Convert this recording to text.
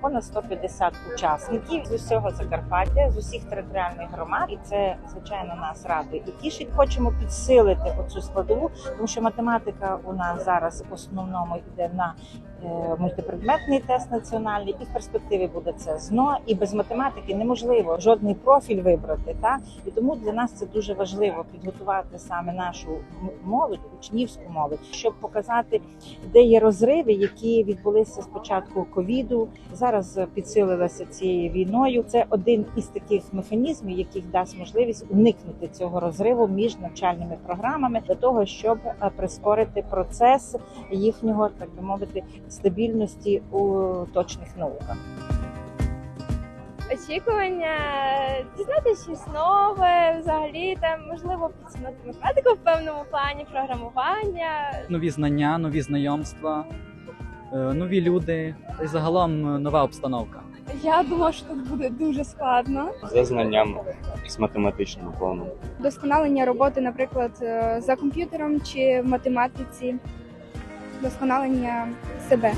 понад 150 учасників з усього Закарпаття, з усіх територіальних громад, і це звичайно нас радує і тішить. Хочемо підсилити оцю складову, тому що математика у нас зараз в основному йде на е, мультипредметний тест національний, і в перспективі буде це ЗНО. І без математики неможливо жодний профіль вибрати. Та і тому для нас це дуже важливо підготувати саме нашу молодь, учнівську молодь, щоб показати, де є розриви, які відбулися з початку ковіду. Зараз підсилилася цією війною. Це один із таких механізмів, яких дасть можливість уникнути цього розриву між навчальними програмами для того, щоб е, прискорити процес їхнього, так би мовити, стабільності у точних науках. очікування дізнатися щось нове, взагалі там можливо підсунути математику в певному плані, програмування. нові знання, нові знайомства, нові люди і загалом е, нова обстановка. Я думала, що тут буде дуже складно. за знанням з математичним планом. Досконалення роботи, наприклад, е, за комп'ютером чи в математиці, досконалення себе.